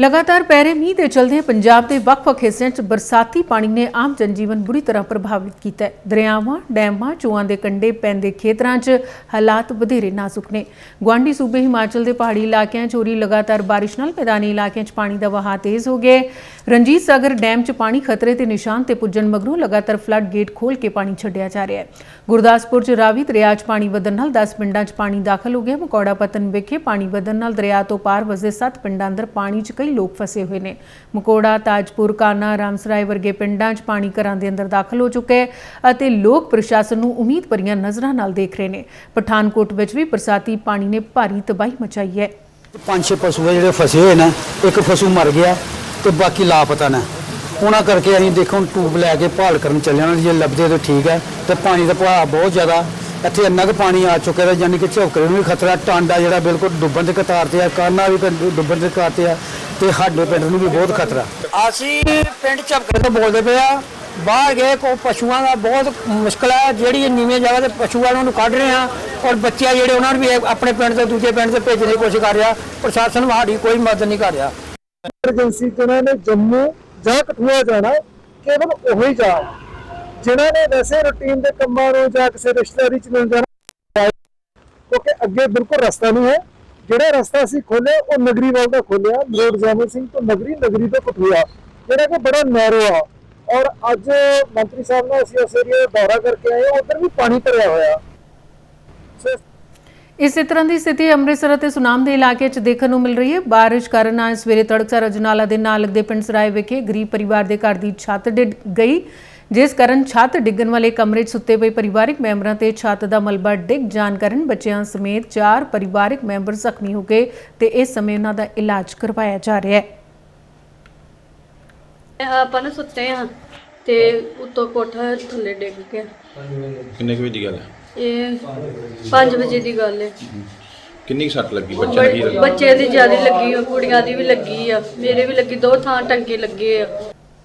ਲਗਾਤਾਰ ਪੈ ਰਹੇ ਮੀਂਹ ਦੇ ਚਲਦੇ ਪੰਜਾਬ ਦੇ ਵੱਖ-ਵੱਖ ਹਿੱਸਿਆਂ 'ਚ ਬਰਸਾਤੀ ਪਾਣੀ ਨੇ ਆਮ ਜਨਜੀਵਨ ਬੁਰੀ ਤਰ੍ਹਾਂ ਪ੍ਰਭਾਵਿਤ ਕੀਤਾ ਹੈ। ਦਰਿਆਵਾਂ, ਡੈਮਾਂ ਚੋਆਂ ਦੇ ਕੰਢੇ ਪੈਂਦੇ ਖੇਤਰਾਂ 'ਚ ਹਾਲਾਤ ਵਧੇਰੇ ਨਾਜ਼ੁਕ ਨੇ। ਗੁਆਂਢੀ ਸੂਬੇ ਹਿਮਾਚਲ ਦੇ ਪਹਾੜੀ ਇਲਾਕਿਆਂ 'ਚ ਹੋ ਰਹੀ ਲਗਾਤਾਰ ਬਾਰਿਸ਼ ਨਾਲ ਮੈਦਾਨੀ ਇਲਾਕਿਆਂ 'ਚ ਪਾਣੀ ਦਾ ਵਹਾਅ ਤੇਜ਼ ਹੋ ਗਿਆ ਰਣਜੀਤ ਸਾਗਰ ਡੈਮ 'ਚ ਪਾਣੀ ਖਤਰੇ ਦੇ ਨਿਸ਼ਾਨ ਤੇ ਪੁੱਜਣ ਮਗਰੋਂ ਲਗਾਤਾਰ ਫਲੱਡ ਗੇਟ ਖੋਲ੍ਹ ਕੇ ਪਾਣੀ ਛੱਡਿਆ ਜਾ ਰਿਹਾ ਹੈ। ਗੁਰਦਾਸਪੁਰ 'ਚ ਰਾਵੀ ਦਰਿਆ 'ਚ ਪਾਣੀ ਵਧਣ ਨਾਲ 10 ਪਿੰਡਾਂ 'ਚ ਪਾਣੀ ਦਾਖਲ ਹੋ ਗਿਆ। ਮਕੌੜਾ ਪਤਨ ਵਿਖੇ ਪਾਣੀ ਵਧਣ ਨਾਲ ਦਰਿਆ ਤੋਂ ਪਾਰ ਵਸਦੇ 7 ਪਿੰਡਾਂ ਅੰਦਰ ਪਾਣੀ 'ਚ ਕਈ ਲੋਕ ਫਸੇ ਹੋਏ ਨੇ। ਮਕੋੜਾ, ਤਾਜਪੁਰ, ਕਾਨਾ, ਰਾਮਸਰਾਏ ਵਰਗੇ ਪਿੰਡਾਂ 'ਚ ਪਾਣੀ ਘਰਾਂ ਦੇ ਅੰਦਰ ਦਾਖਲ ਹੋ ਚੁੱਕਾ ਹੈ ਅਤੇ ਲੋਕ ਪ੍ਰਸ਼ਾਸਨ ਨੂੰ ਉਮੀਦ ਭਰੀਆਂ ਨਜ਼ਰਾਂ ਨਾਲ ਦੇਖ ਰਹੇ ਨੇ। ਪਠਾਨਕੋਟ ਵਿੱਚ ਵੀ ਬਰਸਾਤੀ ਪਾਣੀ ਨੇ ਭਾਰੀ ਤਬਾਹੀ ਮਚਾਈ ਹੈ। ਪੰਜ ਛੇ ਪਸ਼ੂ ਆ ਜਿਹੜੇ ਫਸੇ ਹੋਏ ਨੇ। ਇੱਕ ਪਸ਼ੂ ਮਰ ਗਿਆ ਤੇ ਬਾਕੀ ਲਾਪਤਾ ਨੇ। ਉਹਨਾਂ ਕਰਕੇ ਅਸੀਂ ਦੇਖੋ ਹੁਣ ਟੂਬ ਲੈ ਕੇ ਭਾਲ ਕਰਨ ਚੱਲੇ ਹਾਂ। ਜੇ ਲੱਭਦੇ ਤਾਂ ਠੀਕ ਹੈ। ਤੇ ਪਾਣੀ ਦਾ ਪ੍ਰਵਾਹ ਬਹੁਤ ਜ਼ਿਆਦਾ। ਇੱਥੇ ਇੰਨਾ ਕੁ ਪਾਣੀ ਆ ਚੁੱਕਿਆ ਹੈ ਯਾਨੀ ਕਿ ਝੋਕਰੇ ਨੂੰ ਵੀ ਖਤਰਾ। ਟਾਂਡਾ ਜਿਹੜਾ ਬਿਲਕੁਲ ਡੁੱਬਣ ਦੇ ਕਤਾਰ ਤੇ ਆ। ਕਾਨਾ ਵੀ ਡੁੱਬਣ ਦੇ ਕਤਾਰ ਤੇ ਆ। ਤੇ ਸਾਡੇ ਪਿੰਡ ਨੂੰ ਵੀ ਬਹੁਤ ਖਤਰਾ। ਅਸੀਂ ਪਿੰਡ ਝਪਕਰੇ ਤੋਂ ਬੋਲਦੇ ਪਏ ਆ। ਬਾਹਰ ਗਏ ਕੋ ਪਸ਼ੂਆਂ ਦਾ ਬਹੁਤ ਮੁਸ਼ਕਲ ਹੈ। ਜਿਹੜੀ ਨੀਵੇਂ ਜਗ੍ਹਾ ਤੇ ਪਸ਼ੂ ਵਾਲਿਆਂ ਨੂੰ ਕੱਢ ਰਹੇ ਆ ਔਰ ਬੱਚੇ ਆ ਜਿਹੜੇ ਉਹਨਾਂ ਨੂੰ ਵੀ ਆਪਣੇ ਪਿੰਡ ਤੋਂ ਦੂਜੇ ਪਿੰਡ ਤੇ ਭੇਜਣ ਦੀ ਕੋਸ਼ਿਸ਼ ਕਰ ਰਿਹਾ। ਪ੍ਰਸ਼ਾਸਨ ਸਾਡੀ ਕੋਈ ਮਦਦ ਨਹੀਂ ਕਰ ਰਿਹਾ। ਐਮਰਜੈਂਸੀ ਜਿਨ੍ਹਾਂ ਨੇ ਜੰਮੂ ਜਾਂ ਕਠੂਆ ਜਾਣਾ ਕੇਵਲ ਉਹੀ ਜਾ ਜਿਨ੍ਹਾਂ ਨੇ ਵੈਸੇ ਰੁਟੀਨ ਦੇ ਕੰਮਾਂ ਨੂੰ ਜਾਂ ਕਿਸੇ ਰਿਸ਼ਤੇਦਾਰੀ ਚ ਮਿਲ ਜਾਣਾ ਕਿਉਂਕਿ ਅੱਗੇ ਬਿਲਕੁਲ ਰਸਤਾ ਨਹੀਂ ਹੈ। ਜਿਹੜਾ ਰਸਤਾ ਅਸੀਂ ਖੋਲੇ ਉਹ ਨਗਰੀ ਵੱਲ ਦਾ ਖੋਲਿਆ ਮਰੋੜ ਜਾਮੇ ਸਿੰਘ ਤੋਂ ਨਗਰੀ ਨਗਰੀ ਤੋਂ ਕਠੂਆ। ਜਿਹੜਾ ਕਿ ਬੜਾ ਨੈਰੋ ਆ। ਔਰ ਅੱਜ ਮੰਤਰੀ ਸਾਹਿਬ ਨਾਲ ਅਸੀਂ ਉਸ ਏਰੀਏ ਦਾ ਦੌਰਾ ਕਰਕੇ ਆਏ ਉਧਰ ਵੀ ਪਾਣੀ ਭਰਿਆ ਹੋਇਆ। ਸੋ ਇਸੇ ਤਰ੍ਹਾਂ ਦੀ ਸਥਿਤੀ ਅੰਮ੍ਰਿਤਸਰ ਅਤੇ ਸੁਨਾਮ ਦੇ ਇਲਾਕੇ 'ਚ ਦੇਖਣ ਨੂੰ ਮਿਲ ਰਹੀ ਹੈ। ਬਾਰਿਸ਼ ਕਾਰਨ ਅੱਜ ਸਵੇਰੇ ਤੜਕਸਾਰ ਅਜਨਾਲਾ ਦੇ ਨਾਲ ਲੱਗਦੇ ਪਿੰਡ ਸਰਾਏ ਵਿਖੇ ਗਰੀਬ ਪਰਿਵਾਰ ਦੇ ਘਰ ਦੀ ਛੱਤ ਡਿੱਗ ਗਈ ਜਿਸ ਕਾਰਨ ਛੱਤ ਡਿੱਗਣ ਵਾਲੇ ਕਮਰੇ 'ਚ ਸੁੱਤੇ ਪਏ ਪਰਿਵਾਰਕ ਮੈਂਬਰਾਂ ਤੇ ਛੱਤ ਦਾ ਮਲਬਾ ਡਿੱਗ ਜਾਣ ਕਾਰਨ ਬੱਚਿਆਂ ਸਮੇਤ ਚਾਰ ਪਰਿਵਾਰਕ ਮੈਂਬਰ ਜ਼ਖਮੀ ਹੋ ਗਏ ਤੇ ਇਸ ਸਮੇਂ ਉਹਨਾਂ ਦਾ ਇਲਾਜ ਕਰਵਾਇਆ ਜਾ ਰਿਹਾ ਹੈ। ਆਪਾਂ ਨਾ ਸੁੱਤੇ ਆ ਤੇ ਉੱਤੋਂ ਕੋਠਾ ਥੱਲੇ ਡਿੱਗ ਗਿਆ। ਕਿੰਨੇ ਕੁ ਵਜੇ ਦੀ ਗੱਲ ਹੈ? ਇਹ 5 ਵਜੇ ਦੀ ਗੱਲ ਹੈ। ਕਿੰਨੀ ਕੁ ਸੱਟ ਲੱਗੀ? ਬੱਚੇ ਲੱਗਾ ਬੱਚੇ ਦੀ ਜ਼ਿਆਦਾ ਲੱਗੀ ਆ ਕੁੜੀਆਂ ਦੀ ਵੀ ਲੱਗੀ ਆ। ਮੇਰੇ ਵੀ ਲੱਗੀ ਦੋ ਥਾਂ ਟੰਕੇ ਲੱਗੇ ਆ।